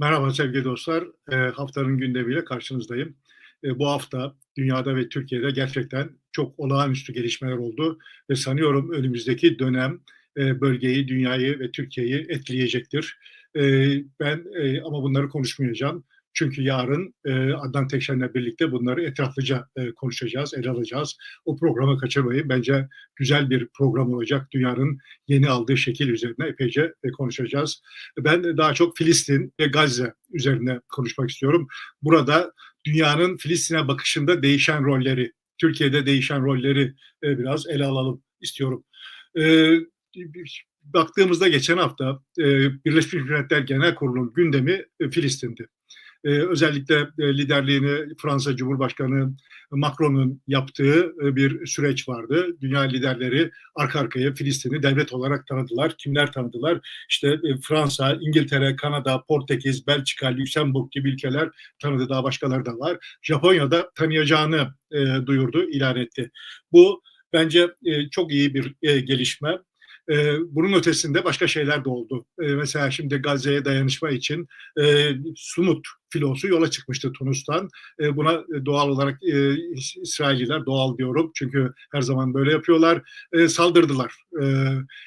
Merhaba sevgili dostlar. E, haftanın gündemiyle karşınızdayım. E, bu hafta dünyada ve Türkiye'de gerçekten çok olağanüstü gelişmeler oldu ve sanıyorum önümüzdeki dönem e, bölgeyi, dünyayı ve Türkiye'yi etkileyecektir. E, ben e, ama bunları konuşmayacağım. Çünkü yarın e, Adnan Tekşen'le birlikte bunları etraflıca e, konuşacağız, ele alacağız. O programı kaçırmayın. Bence güzel bir program olacak. Dünyanın yeni aldığı şekil üzerine epeyce e, konuşacağız. Ben daha çok Filistin ve Gazze üzerine konuşmak istiyorum. Burada dünyanın Filistin'e bakışında değişen rolleri, Türkiye'de değişen rolleri e, biraz ele alalım istiyorum. E, baktığımızda geçen hafta e, Birleşmiş Milletler Genel Kurulu'nun gündemi e, Filistin'di. Ee, özellikle e, liderliğini Fransa Cumhurbaşkanı Macron'un yaptığı e, bir süreç vardı. Dünya liderleri arka arkaya Filistin'i devlet olarak tanıdılar. Kimler tanıdılar? İşte e, Fransa, İngiltere, Kanada, Portekiz, Belçika, Lüksemburg gibi ülkeler tanıdı. Daha başkaları da var. Japonya'da tanıyacağını duyurdu, ilan etti. Bu bence çok iyi bir gelişme. E, bunun ötesinde başka şeyler de oldu. E, mesela şimdi Gazze'ye dayanışma için e, Sumut filosu yola çıkmıştı Tunus'tan. E, buna doğal olarak e, İsrailliler, doğal diyorum çünkü her zaman böyle yapıyorlar, e, saldırdılar. E,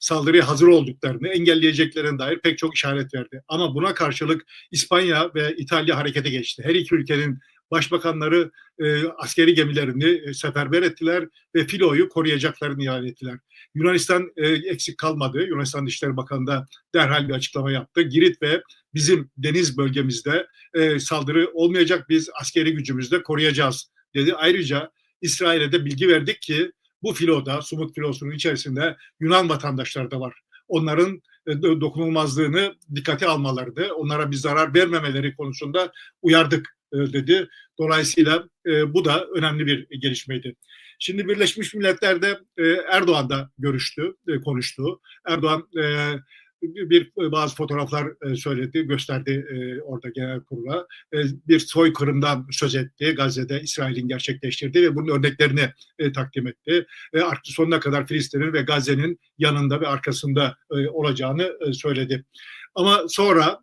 saldırıya hazır olduklarını, engelleyeceklerine dair pek çok işaret verdi. Ama buna karşılık İspanya ve İtalya harekete geçti. Her iki ülkenin başbakanları e, askeri gemilerini e, seferber ettiler ve filoyu koruyacaklarını ilan ettiler. Yunanistan e, eksik kalmadı. Yunanistan Dışişleri Bakanı da derhal bir açıklama yaptı. Girit ve bizim deniz bölgemizde e, saldırı olmayacak biz askeri gücümüzle koruyacağız dedi. Ayrıca İsrail'e de bilgi verdik ki bu filoda, Sumut filosunun içerisinde Yunan vatandaşları da var. Onların e, dokunulmazlığını dikkate almalarını, onlara bir zarar vermemeleri konusunda uyardık dedi. Dolayısıyla e, bu da önemli bir gelişmeydi. Şimdi Birleşmiş Milletler'de e, Erdoğan da görüştü, e, konuştu. Erdoğan e, bir bazı fotoğraflar e, söyledi, gösterdi e, orada genel kurula. E, bir soykırımdan söz etti. Gazze'de İsrail'in gerçekleştirdiği ve bunun örneklerini takdim etti. Artık sonuna kadar Filistin'in ve Gazze'nin yanında ve arkasında olacağını söyledi. Ama sonra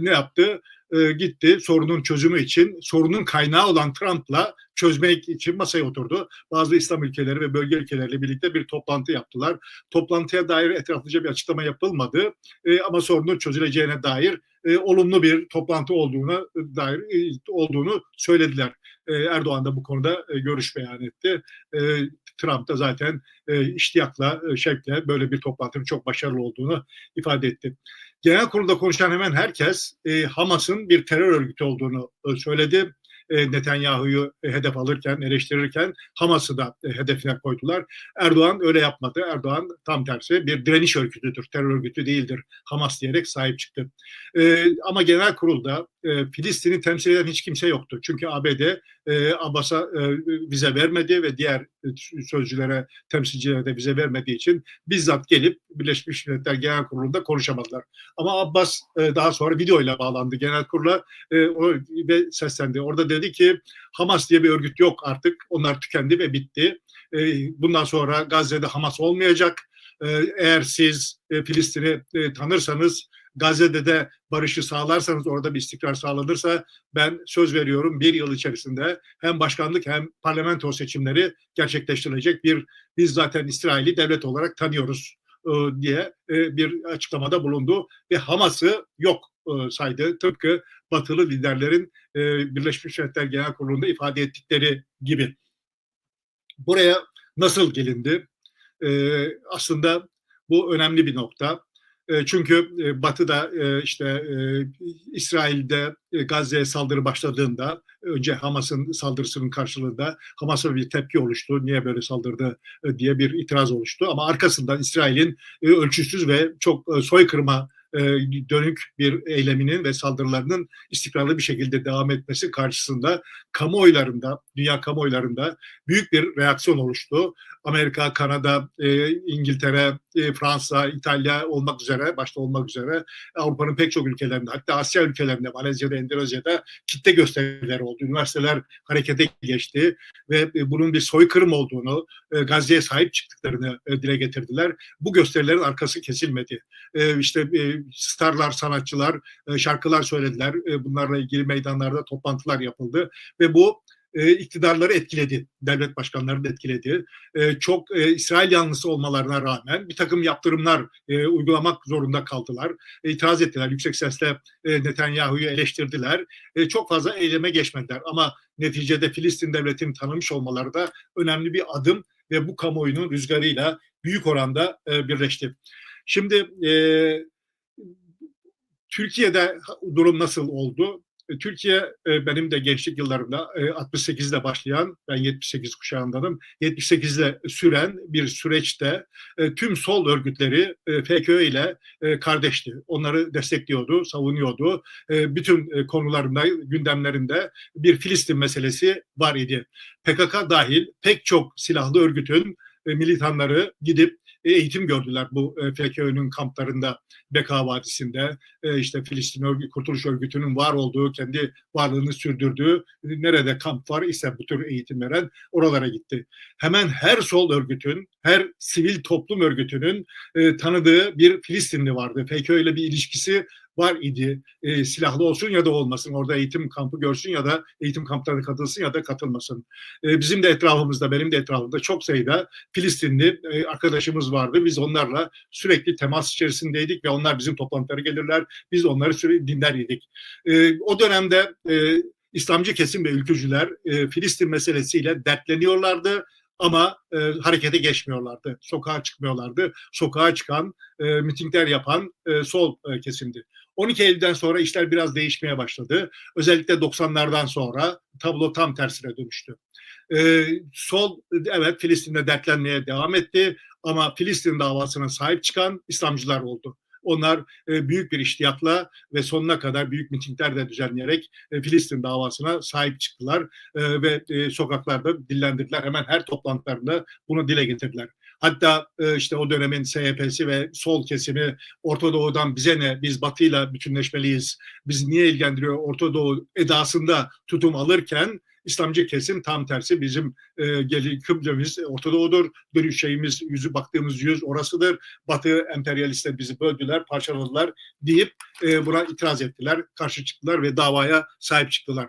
ne yaptı? e, gitti sorunun çözümü için sorunun kaynağı olan Trump'la çözmek için masaya oturdu. Bazı İslam ülkeleri ve bölge ülkeleriyle birlikte bir toplantı yaptılar. Toplantıya dair etraflıca bir açıklama yapılmadı e, ama sorunun çözüleceğine dair e, olumlu bir toplantı olduğuna dair e, olduğunu söylediler. E, Erdoğan da bu konuda e, görüş beyan etti. E, Trump da zaten e, iştiyakla, e, şevkle böyle bir toplantının çok başarılı olduğunu ifade etti. Genel kurulda konuşan hemen herkes e, Hamas'ın bir terör örgütü olduğunu e, söyledi. E, Netanyahu'yu e, hedef alırken, eleştirirken Hamas'ı da e, hedefine koydular. Erdoğan öyle yapmadı. Erdoğan tam tersi bir direniş örgütüdür, terör örgütü değildir Hamas diyerek sahip çıktı. Ama genel kurulda Filistin'i temsil eden hiç kimse yoktu. Çünkü ABD Abbas'a vize vermedi ve diğer sözcülere, temsilcilere de vize vermediği için bizzat gelip Birleşmiş Milletler Genel Kurulu'nda konuşamadılar. Ama Abbas daha sonra videoyla bağlandı genel kurula ve seslendi. Orada dedi ki Hamas diye bir örgüt yok artık. Onlar tükendi ve bitti. E, bundan sonra Gazze'de Hamas olmayacak. E, eğer siz e, Filistin'i tanırsanız Gazze'de de barışı sağlarsanız orada bir istikrar sağlanırsa ben söz veriyorum bir yıl içerisinde hem başkanlık hem parlamento seçimleri gerçekleştirilecek bir biz zaten İsrail'i devlet olarak tanıyoruz diye bir açıklamada bulundu ve Hamas'ı yok saydı. Tıpkı batılı liderlerin e, Birleşmiş Milletler Genel Kurulu'nda ifade ettikleri gibi. Buraya nasıl gelindi? E, aslında bu önemli bir nokta. E, çünkü e, Batı'da e, işte e, İsrail'de Gazze'ye saldırı başladığında önce Hamas'ın saldırısının karşılığında Hamas'a bir tepki oluştu. Niye böyle saldırdı diye bir itiraz oluştu. Ama arkasından İsrail'in ölçüsüz ve çok soykırıma dönük bir eyleminin ve saldırılarının istikrarlı bir şekilde devam etmesi karşısında kamuoylarında dünya kamuoylarında büyük bir reaksiyon oluştu. Amerika, Kanada, e, İngiltere, e, Fransa, İtalya olmak üzere, başta olmak üzere Avrupa'nın pek çok ülkelerinde, hatta Asya ülkelerinde, Malezya'da, Endonezya'da kitle gösterileri oldu. Üniversiteler harekete geçti ve e, bunun bir soykırım olduğunu, e, Gazze'ye sahip çıktıklarını e, dile getirdiler. Bu gösterilerin arkası kesilmedi. E, işte e, starlar, sanatçılar e, şarkılar söylediler. E, bunlarla ilgili meydanlarda toplantılar yapıldı ve bu e, iktidarları etkiledi, devlet başkanlarını etkiledi. E, çok e, İsrail yanlısı olmalarına rağmen bir takım yaptırımlar e, uygulamak zorunda kaldılar. E, itiraz ettiler, yüksek sesle Netanyahu'yu eleştirdiler. Çok fazla eyleme geçmediler ama neticede Filistin devletini tanımış olmaları da önemli bir adım ve bu kamuoyunun rüzgarıyla büyük oranda birleşti. Şimdi Türkiye'de durum nasıl oldu? E, Türkiye e, benim de gençlik yıllarımda 68'de başlayan, ben 78 kuşağındanım, 78'de süren bir süreçte e, tüm sol örgütleri FKÖ ile kardeşti. Onları destekliyordu, savunuyordu. Bütün konularında, gündemlerinde bir Filistin meselesi var idi. PKK dahil pek çok silahlı örgütün militanları gidip eğitim gördüler bu e, FKÖ'nün kamplarında Beka Vadisi'nde e, işte Filistin Örgü, Kurtuluş Örgütü'nün var olduğu kendi varlığını sürdürdüğü nerede kamp var ise bu tür eğitim veren oralara gitti. Hemen her sol örgütün her sivil toplum örgütünün e, tanıdığı bir Filistinli vardı. FKÖ ile bir ilişkisi var idi. E, silahlı olsun ya da olmasın. Orada eğitim kampı görsün ya da eğitim kamplarına katılsın ya da katılmasın. E, bizim de etrafımızda, benim de etrafımda çok sayıda Filistinli e, arkadaşımız vardı. Biz onlarla sürekli temas içerisindeydik ve onlar bizim toplantılara gelirler. Biz onları sürekli dinler idik. E, o dönemde e, İslamcı kesim ve ülkücüler e, Filistin meselesiyle dertleniyorlardı ama e, harekete geçmiyorlardı. Sokağa çıkmıyorlardı. Sokağa çıkan, e, mitingler yapan e, sol e, kesimdi. 12 Eylül'den sonra işler biraz değişmeye başladı. Özellikle 90'lardan sonra tablo tam tersine dönüştü. E, sol evet Filistin'de dertlenmeye devam etti ama Filistin davasına sahip çıkan İslamcılar oldu. Onlar e, büyük bir iştiyakla ve sonuna kadar büyük mitingler de düzenleyerek e, Filistin davasına sahip çıktılar e, ve sokaklarda dillendirdiler. Hemen her toplantılarında bunu dile getirdiler. Hatta işte o dönemin SYP'si ve sol kesimi Orta Doğu'dan bize ne, biz Batı'yla bütünleşmeliyiz, biz niye ilgilendiriyor Orta Doğu edasında tutum alırken İslamcı kesim tam tersi bizim e, geli kıblemiz Orta Doğu'dur. Dönüş şeyimiz, yüzü baktığımız yüz orasıdır. Batı emperyalistler bizi böldüler, parçaladılar deyip e, buna itiraz ettiler, karşı çıktılar ve davaya sahip çıktılar.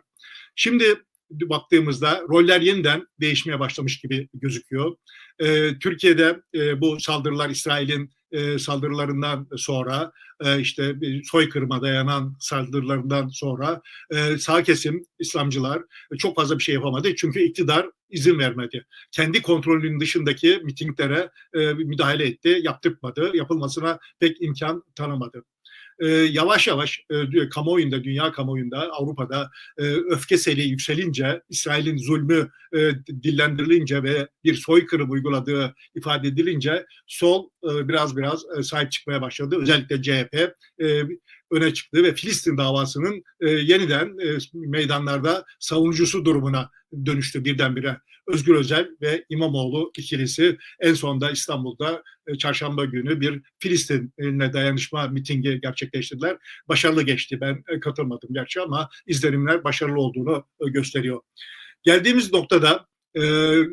Şimdi baktığımızda roller yeniden değişmeye başlamış gibi gözüküyor. E, Türkiye'de e, bu saldırılar İsrail'in e, saldırılarından sonra e, işte soykırıma dayanan saldırılarından sonra e, sağ kesim İslamcılar çok fazla bir şey yapamadı. Çünkü iktidar izin vermedi. Kendi kontrolünün dışındaki mitinglere e, müdahale etti, yaptırmadı. Yapılmasına pek imkan tanımadı e, yavaş yavaş e, kamuoyunda, dünya kamuoyunda, Avrupa'da e, öfke seli yükselince, İsrail'in zulmü e, dillendirilince ve bir soykırım uyguladığı ifade edilince sol e, biraz biraz e, sahip çıkmaya başladı. Özellikle CHP e, öne çıktı ve Filistin davasının e, yeniden e, meydanlarda savunucusu durumuna dönüştü birdenbire. Özgür Özel ve İmamoğlu ikilisi en sonunda İstanbul'da e, çarşamba günü bir Filistin'le dayanışma mitingi gerçekleştirdiler. Başarılı geçti. Ben e, katılmadım gerçi ama izlenimler başarılı olduğunu e, gösteriyor. Geldiğimiz noktada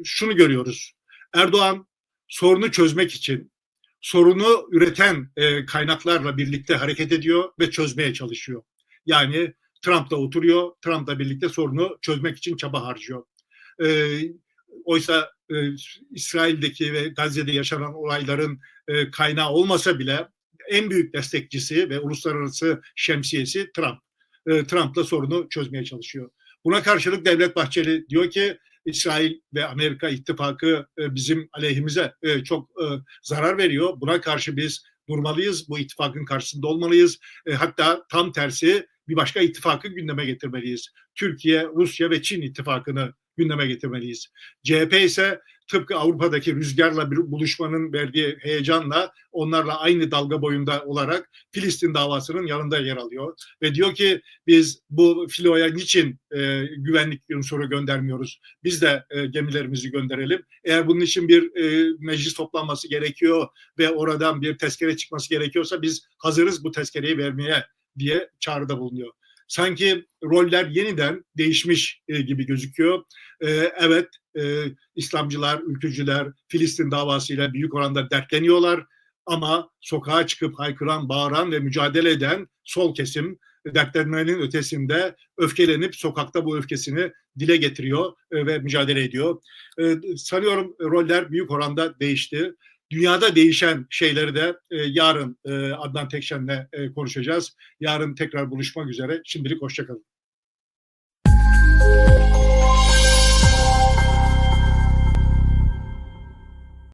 şunu görüyoruz. Erdoğan sorunu çözmek için sorunu üreten kaynaklarla birlikte hareket ediyor ve çözmeye çalışıyor. Yani Trump'la oturuyor, Trump'la birlikte sorunu çözmek için çaba harcıyor. Oysa e, İsrail'deki ve Gazze'de yaşanan olayların e, kaynağı olmasa bile en büyük destekçisi ve uluslararası şemsiyesi Trump. E, Trump'la sorunu çözmeye çalışıyor. Buna karşılık Devlet Bahçeli diyor ki İsrail ve Amerika ittifakı e, bizim aleyhimize e, çok e, zarar veriyor. Buna karşı biz durmalıyız. Bu ittifakın karşısında olmalıyız. E, hatta tam tersi bir başka ittifakı gündeme getirmeliyiz. Türkiye, Rusya ve Çin ittifakını gündeme getirmeliyiz. CHP ise tıpkı Avrupa'daki rüzgarla bir buluşmanın verdiği heyecanla onlarla aynı dalga boyunda olarak Filistin davasının yanında yer alıyor. Ve diyor ki biz bu filoya niçin e, güvenlik unsuru göndermiyoruz? Biz de e, gemilerimizi gönderelim. Eğer bunun için bir e, meclis toplanması gerekiyor ve oradan bir tezkere çıkması gerekiyorsa biz hazırız bu tezkereyi vermeye diye çağrıda bulunuyor. Sanki roller yeniden değişmiş e, gibi gözüküyor. E, evet, e, İslamcılar, ülkücüler Filistin davasıyla büyük oranda dertleniyorlar ama sokağa çıkıp haykıran, bağıran ve mücadele eden sol kesim dertlenmenin ötesinde öfkelenip sokakta bu öfkesini dile getiriyor e, ve mücadele ediyor. E, sanıyorum roller büyük oranda değişti. Dünyada değişen şeyleri de e, yarın e, Adnan Tekşen'le e, konuşacağız. Yarın tekrar buluşmak üzere. Şimdilik hoşçakalın.